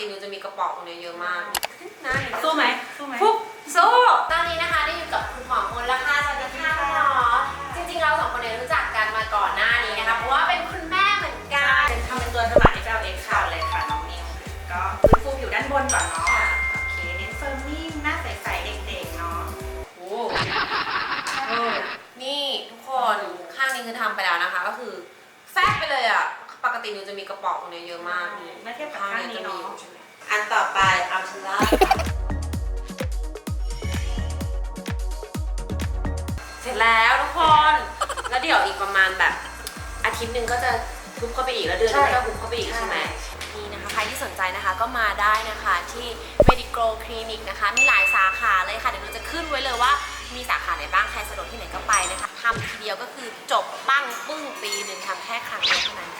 ติหนูจะมีกระป๋องตรงนี้เยอะมากหน้าหนูสู้ไหมสู้ไหมปุ๊บสู้ตอนนี้นะคะได้อยู่กับคุณหมอมนละค่ะสวัสดีค่ะคุณหมอจริงๆเราสองคนเนี่ยรู้จักกันมาก่อนหน้านี้นะคะเพราะว่าเป็นคุณแม่เหมือนกันเป็นทำเป็นตัวสมัคร FLX ค่ะเลยค่ะน้องนิวก็ฟื้นฟูผิวด้านบนก่อนเนาะโอเคเน้นเฟิร์มนิ่งหน้าใสๆเด็กๆเนาะโอ้เออนี่ทุกคนข้างนี้คือทำไปแล้วนะคะก็คือแฟบไปเลยอะปก ติหนูจะมีกระป๋องตรงนี้เยอะมากนี่เมื่อเทียบกับข้างนี้เนาะอันต่อไปอัลทูล่าเสร็จแล้วทุกคน แล้วเดี๋ยวอีกประมาณแบบอาทิตย์หนึ่งก็จะทุบเข้าไปอีกแล้วเดือนหนึงก็จะทุบเข้าไปอีกใช่ไหมนี่นะคะใครที่สนใจนะคะก็มาได้นะคะที่ Medical Clinic นะคะ มีหลายสาขาเลยค่ะ เดี๋ยวหนูจะขึ้นไว้เลยว่ามีสาขาไหนบ้าง ใครสะดวกที่ไหนก็ไปนะคะทำทีเดียวก็คือจบปั้งปึ้งปีหนึ่งทำแค่ครั้งเดียวเท่านั้นค่ะ